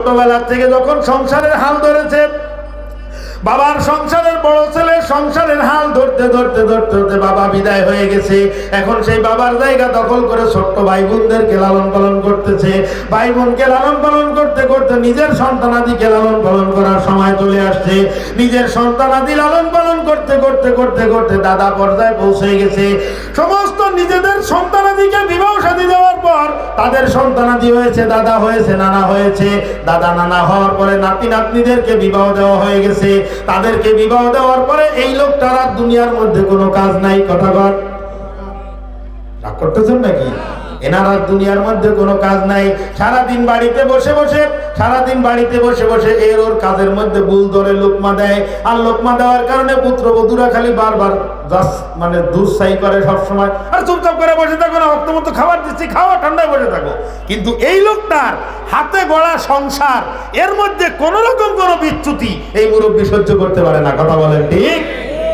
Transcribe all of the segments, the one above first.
ছোটবেলা থেকে যখন সংসারের হাল ধরেছে বাবার সংসারের বড় ছেলে সংসারের হাল ধরতে ধরতে ধরতে ধরতে বাবা বিদায় হয়ে গেছে। এখন সেই বাবার জায়গা দখল করে ছোট্ট ভাই বোনদেরকে লালন পালন করতেছে। ভাই বোনকে লালন পালন করতে করতে নিজের সন্তানাদিকে লালন পালন করার সময় চলে আসছে। নিজের সন্তানাদি লালন পালন করতে করতে করতে করতে দাদা পর্যায়ে পৌঁছে গেছে। সমস্ত নিজেদের সন্তানাদিকে বিবাহ সাথী দেওয়ার পর তাদের সন্তানাদি হয়েছে, দাদা হয়েছে, নানা হয়েছে। দাদা, নানা হওয়ার পরে নাতি নাতনিদেরকে বিবাহ দেওয়া হয়ে গেছে। তাদেরকে বিবাহ দেওয়ার পরে এই লোকটার আর দুনিয়ার মধ্যে কোনো কাজ নাই, কথা কর। রাগ করতেছেন নাকি? এনার দুনিয়ার মধ্যে কোনো কাজ নাই। সারাদিন বাড়িতে বসে বসে, সারাদিন বাড়িতে বসে বসে এর ওর কাজের মধ্যে বুল ধরে লোকমা দেয়। আর লোকমা দেওয়ার কারণে পুত্রবধূরা খালি বারবার মানে দুঃসাই করে সবসময়, আর চুপচাপ করে বসে থাকো না অক্ত মতো খাবার দিচ্ছি, খাওয়া, ঠান্ডায় বসে থাকো। কিন্তু এই লোকটার হাতে গড়া সংসার, এর মধ্যে কোন রকম কোনো বিচ্যুতি এই মুরব্বী সহ্য করতে পারে না। কথা বলেন ঠিক?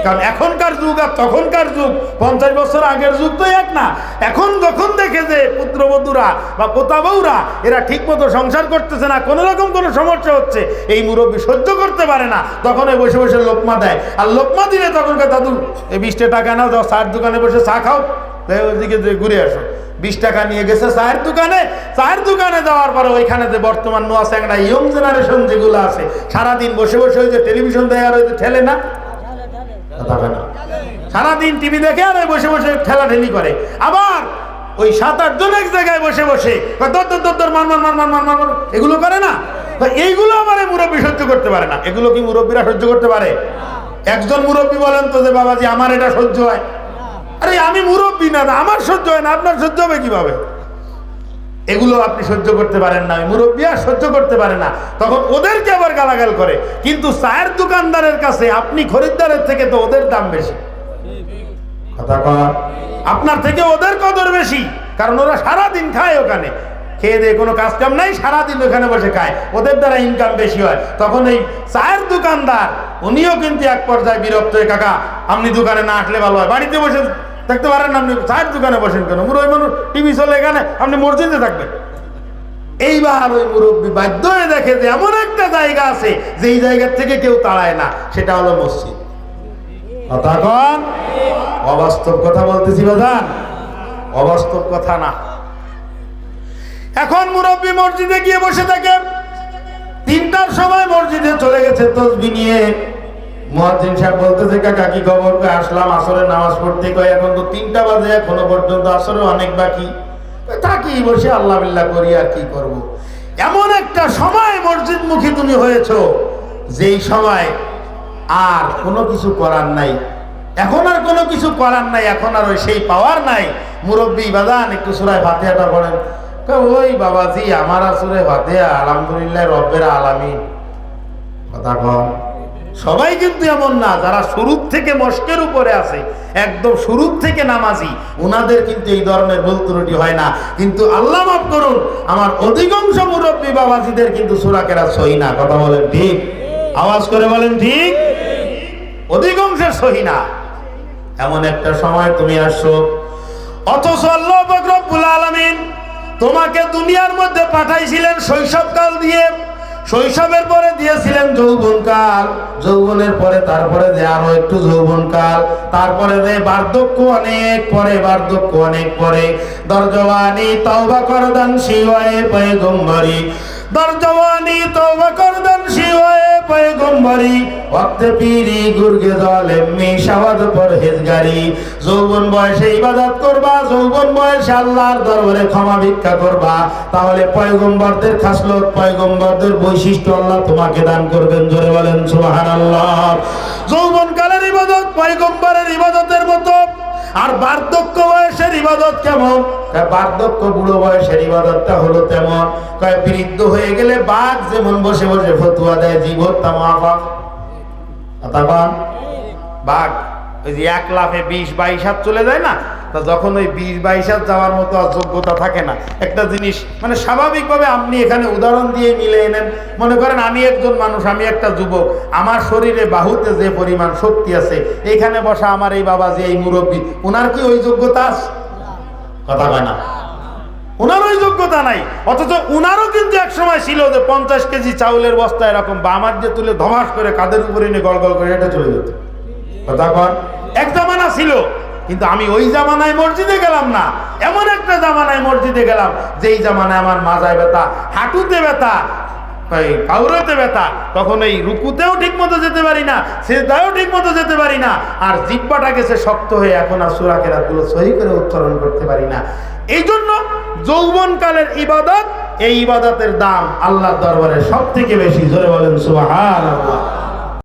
কারণ এখনকার যুগ আর তখনকার যুগ, পঞ্চাশ বছর আগের যুগ তো এক না। এখন যখন দেখে যে পুত্রবধূরা বা পোতাবউরা এরা ঠিক মতো সংসার করতেছে না, কোনো রকম কোনো সমস্যা হচ্ছে, এই মুরব্বী সহ্য করতে পারে না। তখন বসে বসে লোকমা দেয়। আর লোকমা দিলে তখনকার দাদু, এই বিশটা টাকা নাও, যাও চার দোকানে বসে চা খাও। তাই ওইদিকে ঘুরে আসো। বিশ টাকা নিয়ে গেছে চায়ের দোকানে। চায়ের দোকানে যাওয়ার পরে ওইখানে যে বর্তমান নোয়া স্যাংরা ইয়ং জেনারেশন যেগুলো আছে, সারাদিন বসে বসে ওই যে টেলিভিশন দেয় আর ওই যে ঠেলে না? না। সারাদিন টিভি দেখে আর বসে বসে ঠেলাঠেলি করে। আবার ওই সাত আট জন এক জায়গায় বসে বসে দর দর মার মার মার মার মার মার এগুলো করে না? এইগুলো আমার মুরব্বী সহ্য করতে পারে না। এগুলো কি মুরব্বীরা সহ্য করতে পারে? একজন মুরব্বী বলেন তো যে বাবাজি আমার এটা সহ্য হয়। আরে আমি মুরব্বী না, আমার সহ্য হয় না আপনার সহ্য হবে কীভাবে? এগুলো আপনি সহ্য করতে পারেন না মুরব্বী আর সহ্য করতে পারে না। তখন ওদেরকে আবার গালাগাল করে। কিন্তু চায়ের দোকানদারের কাছে আপনি খরিদ্দারের থেকে তো ওদের দাম বেশি। কথা আপনার থেকে ওদের কদর বেশি, কারণ ওরা সারা দিন খায় ওখানে। খেয়ে দিয়ে কোনো কাজ কাম নাই, সারাদিন ওখানে বসে খায়। ওদের দ্বারা ইনকাম বেশি হয়। তখন এই চায়ের দোকানদার, উনিও কিন্তু এক পর্যায়ে বিরক্ত কাকা, আপনি দোকানে না আসলে ভালো হয়, বাড়িতে বসে থাকতে পারেন আপনি চায়ের দোকানে বসেন কেন? মুরব্বী মানুষ, টিভি চলে এখানে, আপনি মসজিদে থাকবেন। এইবার ওই মুরব্বী বাধ্য হয়ে দেখে যে এমন একটা জায়গা আছে, যেই জায়গার থেকে কেউ তাড়ায় না, সেটা হলো মসজিদ। কন? অবাস্তব কথা বলতেছি বাজান। অবাস্তব কথা না। এখন মুরব্বী মসজিদে গিয়ে বসে থাকে তিনটার সময় মসজিদে চলে গেছে তসবি নিয়ে। মহাজিন সাহেব বলতেছে, কাকা, কি খবর? আসলাম আসরের নামাজ পড়তে। কয়, এখন তো তিনটা বাজে, এখনও পর্যন্ত আসরে অনেক বাকি। থাকি বসে আল্লাহ বিল্লাহ করি আর কি করব। এমন একটা সময় মসজিদ মুখী তুমি হয়েছ, যেই সময় আর কোনো কিছু করার নাই। এখন আর কোনো কিছু করার নাই, এখন আর ওই সেই পাওয়ার নাই। মুরব্বী বাদান একটু সুরায় ফাতেহাটা পড়েন। ওই বাবাজি, আমার আসলে ফাতেহা, আলহামদুলিল্লাহ, রব্বের আলামিন। কথা কন। সবাই কিন্তু এমন না, যারা শুরুর থেকে মস্কের উপরে আছে, একদম শুরুর থেকে নামাজি ওনাদের কিন্তু এই ধরনের ভুল ত্রুটি হয় না। কিন্তু আল্লাহ মাফ করুন, আমার অধিকাংশ মুরব্বী বাবাজিদের কিন্তু সুরাকেরা সহি না, কথা বলেন ঠিক? আওয়াজ করে বলেন ঠিক? অধিকাংশের সহি না। এমন একটা সময় তুমি আসছো, অথচ আল্লাহ আলামিন তোমাকে দুনিয়ার মধ্যে পাঠাইছিলেন শৈশবকাল দিয়ে। শৈশবের পরে দিয়েছিলেন যৌবনকাল। যৌবনের পরে, তারপরে যে আরও একটু যৌবনকাল। তারপরে যে বার্ধক্য অনেক পরে, বার্ধক্য অনেক পরে। দরজওয়ানি তওবা করদান শিওয়ে পয়গম্বরী। দরজওয়ানি তওবা করদান শিওয়ে পয়গম্বরী ওয়াক্তে পীরি, গুরগে জল এমনি সাওয়াদ পরহেজগারি। যৌবন বয়সে ইবাদত করবা, যৌবন বয়সে আল্লাহর দরবারে ক্ষমা ভিক্ষা করবা। তাহলে পয়গম্বরদের খাসলত, পয়গম্বরদের বৈশিষ্ট্য আল্লাহ তোমাকে দান করবেন, জোরে বলেন সুবহানাল্লাহ। যৌবন কালের ইবাদত, পয়গম্বরের ইবাদতের মতো আর বার্ধক্য বয়সের ইবাদত কেমন? বার্ধক্য বুড়ো বয়সের ইবাদতটা হলো তেমন। কয়, বৃদ্ধ হয়ে গেলে বাঘ যেমন বসে বসে ফতুয়া দেয় জীভত মা বাঘ অতঃপর বাঘ। ওই যে এক লাফে বিশ, বাইশ হাত চলে যায় না? তা যখন ওই বিশ, বাইশ হাত যাওয়ার মতো আর যোগ্যতা থাকে না। একটা জিনিস মানে স্বাভাবিকভাবে আপনি এখানে উদাহরণ দিয়ে মিলে এনেন মনে করেন আমি একজন মানুষ, আমি একটা যুবক। আমার শরীরে বাহুতে যে পরিমাণ শক্তি আছে এইখানে বসা আমার এই বাবা যে এই মুরব্বী ওনার কি ওই যোগ্যতা আছে? কথা কয় না। ওনারও ওই যোগ্যতা নাই। অথচ উনারও কিন্তু এক সময় ছিল যে পঞ্চাশ কেজি চাউলের বস্তা এরকম বামার দিয়ে তুলে ধমাস করে কাদের উপরে নিয়ে গল গল করে এটা চলে যেত। কথা জামানা ছিল। কিন্তু আমি ওই জামানায় মসজিদে গেলাম না। এমন একটা জামানায় মসজিদে গেলাম, যেই জামানায় আমার মাজায় ব্যথা, হাঁটুতে ব্যথা, এই কাউরাতে ব্যথা তখন এই রুকুতেও ঠিক মতো যেতে পারি না সেদাও ঠিক মতো যেতে পারি না, আর জিব্বাটা গেছে শক্ত হয়ে এখন আর সুরা কেরাতগুলো সহি করে উচ্চারণ করতে পারি না। এই জন্য যৌবনকালের ইবাদত, এই ইবাদতের দাম আল্লাহর দরবারে সব থেকে বেশি। জোরে বলেন সুবাহ